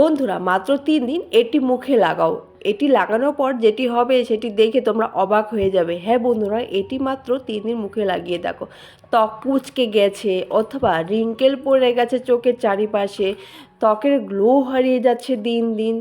বন্ধুরা, মাত্র তিন দিন এটি মুখে লাগাও। এটি লাগানোর পর যেটি হবে সেটি দেখে তোমরা অবাক হয়ে যাবে। হ্যাঁ বন্ধুরা, এটি মাত্র তিন দিন মুখে লাগিয়ে দেখো। ত্বক কুচকে গেছে অথবা রিঙ্কেল পড়ে গেছে চোখের চারিপাশে। ত্বকের গ্লো হারিয়ে যাচ্ছে দিন দিন।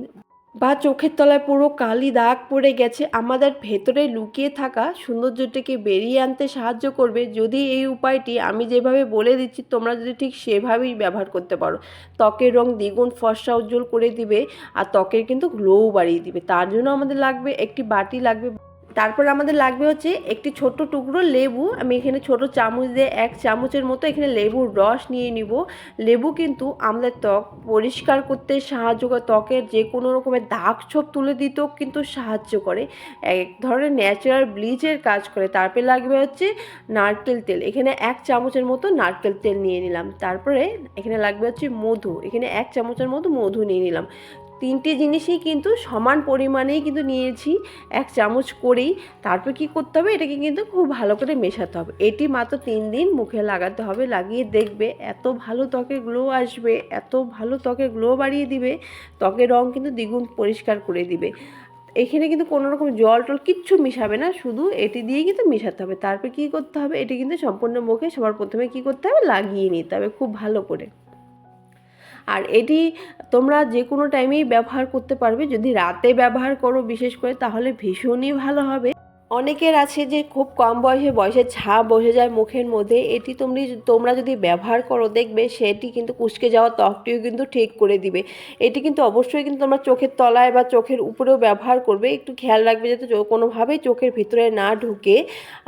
বা চোখের তলায় পুরো কালি দাগ পড়ে গেছে, আমাদের ভেতরে লুকিয়ে থাকা সৌন্দর্যটিকে বেরিয়ে আনতে সাহায্য করবে। যদি এই উপায়টি আমি যেভাবে বলে দিচ্ছি, তোমরা যদি ঠিক সেভাবেই ব্যবহার করতে পারো। ত্বকের রং দ্বিগুণ ফর্সা উজ্জ্বল করে দিবে, আর ত্বকের কিন্তু গ্লোও বাড়িয়ে দিবে। তার জন্য আমাদের লাগবে একটি বাটি লাগবে। তারপর আমাদের লাগবে হচ্ছে একটি ছোট্ট টুকরো লেবু। আমি এখানে ছোট চামচ দিয়ে এক চামচের মতো এখানে লেবুর রস নিয়ে নিব। লেবু কিন্তু আমাদের ত্বক পরিষ্কার করতে সাহায্য করে। ত্বকের যে কোনো রকমের দাগ ছোপ তুলে দিতেও কিন্তু সাহায্য করে। এক ধরনের ন্যাচারাল ব্লিচের কাজ করে। তারপরে লাগবে হচ্ছে নারকেল তেল। এখানে এক চামচের মতো নারকেল তেল নিয়ে নিলাম। তারপরে এখানে লাগবে হচ্ছে মধু। এখানে এক চামচের মতো মধু নিয়ে নিলাম। তিনটি জিনিসই কিন্তু সমান পরিমাণেই কিন্তু নিয়েছি, এক চামচ করেই। তারপর কি করতে হবে? এটাকে কিন্তু খুব ভালো করে মেশাতে হবে। এটি মাত্র তিন দিন মুখে লাগাতে হবে। লাগিয়ে দেখবে এত ভালো ত্বকে গ্লো আসবে, এত ভালো ত্বকে গ্লো বাড়িয়ে দিবে, ত্বকের রং কিন্তু দ্বিগুণ পরিষ্কার করে দিবে। এখানে কিন্তু কোনো রকম জল টল কিচ্ছু মিশাবে না, শুধু এটি দিয়ে কিন্তু মেশাতে হবে। তারপর কী করতে হবে? এটি কিন্তু সম্পূর্ণ মুখে সবার প্রথমে কী করতে হবে? লাগিয়ে নিতে হবে খুব ভালো করে। আর এটি তোমরা যে কোনো টাইমেই ব্যবহার করতে পারবে। যদি রাতে ব্যবহার করো বিশেষ করে, তাহলে ভীষণই ভালো হবে। অনেকের আছে যে খুব কম বয়সে বয়সের ছাপ বসে যায় মুখের মধ্যে। এটি তুমি তোমরা যদি ব্যবহার করো, দেখবে সেটি কিন্তু কুচকে যাওয়া ত্বকটিও কিন্তু ঠিক করে দিবে। এটি কিন্তু অবশ্যই কিন্তু তোমরা চোখের তলায় বা চোখের উপরেও ব্যবহার করবে। একটু খেয়াল রাখবে যাতে কোনোভাবেই চোখের ভিতরে না ঢুকে।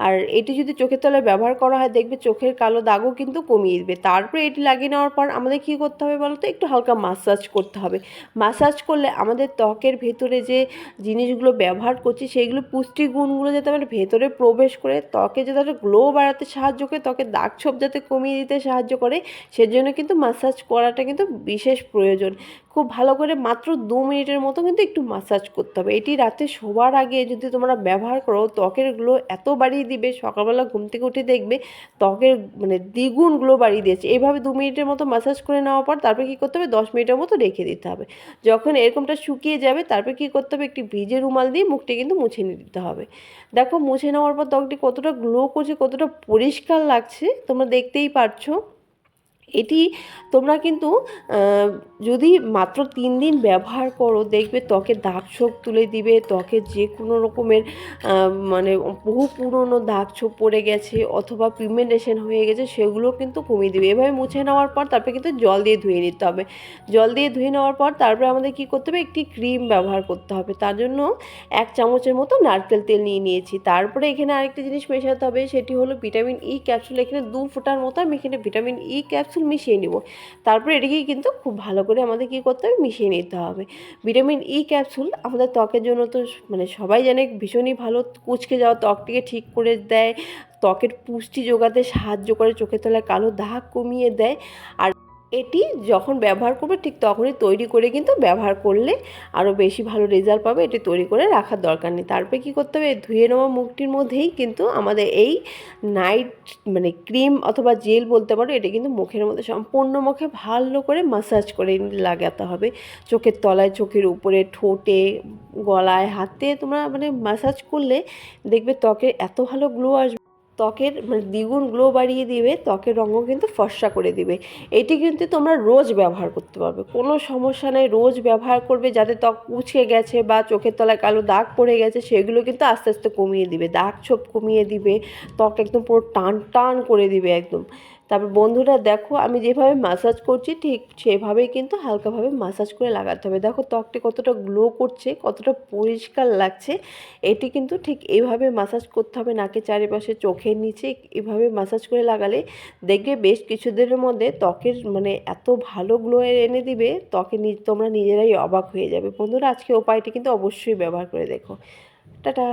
আর এটি যদি চোখের তলায় ব্যবহার করা হয়, দেখবে চোখের কালো দাগও কিন্তু কমিয়ে দেবে। তারপরে এটি লাগিয়ে নেওয়ার পর আমাদের কী করতে হবে বলো তো একটু হালকা মাসাজ করতে হবে। মাসাজ করলে আমাদের ত্বকের ভেতরে যে জিনিসগুলো ব্যবহার করছি সেইগুলো পুষ্টিগুণগুলো যাতে আমার ভেতরে প্রবেশ করে ত্বকে যাতে একটা গ্লো বাড়াতে সাহায্য করে, ত্বকে দাগ ছোপ যাতে কমিয়ে দিতে সাহায্য করে, সেজন্য কিন্তু মাসাজ করাটা কিন্তু বিশেষ প্রয়োজন। খুব ভালো করে মাত্র দু মিনিটের মতো কিন্তু একটু মাসাজ করতে হবে। এটি রাতে শোবার আগে যদি তোমরা ব্যবহার করো, ত্বকের গ্লো এত বাড়িয়ে দিবে, সকালবেলা ঘুম থেকে উঠে দেখবে ত্বকের মানে দ্বিগুণ গ্লো বাড়িয়ে দিয়েছে। এইভাবে দু মিনিটের মতো মাসাজ করে নেওয়ার পর তারপরে কী করতে হবে? দশ মিনিটের মতো রেখে দিতে হবে। যখন এরকমটা শুকিয়ে যাবে, তারপর কী করতে হবে? একটি ভিজে রুমাল দিয়ে মুখটি কিন্তু মুছে নিয়ে দিতে হবে। দেখো মুছে নেওয়ার পর ত্বকটি কতটা গ্লো করছে কতটা পরিষ্কার লাগছে তোমরা দেখতেই পারছ। এটি তোমরা কিন্তু যদি মাত্র তিন দিন ব্যবহার করো, দেখবে ত্বকে দাগ ছোপ তুলে দিবে, ত্বকে যে কোনো রকমের মানে বহু পুরনো দাগ ছোপ পড়ে গেছে অথবা পিগমেন্টেশন হয়ে গেছে, সেগুলো কিন্তু কমিয়ে দিবে। এভাবে মুছে নেওয়ার পর তারপরে কিন্তু জল দিয়ে ধুয়ে নিতে হবে। জল দিয়ে ধুয়ে নেওয়ার পর তারপরে আমাদের কী করতে হবে? একটি ক্রিম ব্যবহার করতে হবে। তার জন্য এক চামচের মতো নারকেল তেল নিয়ে নিয়েছি। তারপরে এখানে আরেকটা জিনিস মেশাতে হবে, সেটি হলো ভিটামিন ই ক্যাপসুল এখানে দু ফোঁটার মতো আমি এখানে ভিটামিন ই ক্যাপসুল মিশিয়ে নিব। তারপরে এটাকে কিন্তু খুব ভালো করে আমাদের কী করতে হবে? মিশিয়ে নিতে হবে। ভিটামিন ই ক্যাপসুল আমাদের ত্বকের জন্য তো মানে সবাই জানে ভীষণই ভালো। কুচকে যাওয়া ত্বকটিকে ঠিক করে দেয়। ত্বকের পুষ্টি যোগাতে সাহায্য করে। চোখের তলায় কালো দাগ কমিয়ে দেয়। আর এটি যখন ব্যবহার করবে, ঠিক তখনই তৈরি করে কিন্তু ব্যবহার করলে আরও বেশি ভালো রেজাল্ট পাবে। এটি তৈরি করে রাখার দরকার নেই। তারপরে কী করতে হবে? ধুয়ে নেওয়া মুখটির মধ্যেই কিন্তু আমাদের এই নাইট মানে ক্রিম অথবা জেল বলতে পারো, এটা কিন্তু মুখের মধ্যে সম্পূর্ণ মুখে ভালো করে মাসাজ করে লাগাতে হবে। চোখের তলায়, চোখের উপরে, ঠোঁটে, গলায়, হাতে তোমরা মানে মাসাজ করলে দেখবে ত্বকের এত ভালো গ্লো আসবে। ত্বকের মানে দ্বিগুণ গ্লো বাড়িয়ে দিবে, ত্বকের রঙও কিন্তু ফর্সা করে দিবে। এটি কিন্তু তোমরা রোজ ব্যবহার করতে পারবে। কোনো সমস্যা নেই, রোজ ব্যবহার করবে যাতে ত্বক উচকে গেছে বা চোখের তলায় কালো দাগ পড়ে গেছে, সেগুলো কিন্তু আস্তে আস্তে কমিয়ে দিবে, দাগ ছোপ কমিয়ে দিবে, ত্বক একদম পুরো টান টান করে দিবে একদম। তারপর বন্ধুরা দেখো, আমি যেভাবে মাসাজ করছি, ঠিক সেভাবেই কিন্তু হালকাভাবে মাসাজ করে লাগাতে হবে। দেখো ত্বকটি কতটা গ্লো করছে, কতটা পরিষ্কার লাগছে, এটি কিন্তু ঠিক এইভাবে মাসাজ করতে হবে নাকে চারিপাশে, চোখের নিচে, এভাবে মাসাজ করে লাগালে দেখবে বেশ কিছুদিনের মধ্যে ত্বকের মানে এত ভালো গ্লো এনে দিবে, ত্বকে তোমরা নিজেরাই অবাক হয়ে যাবে। বন্ধুরা আজকে উপায়টি কিন্তু অবশ্যই ব্যবহার করে দেখো। টাটা!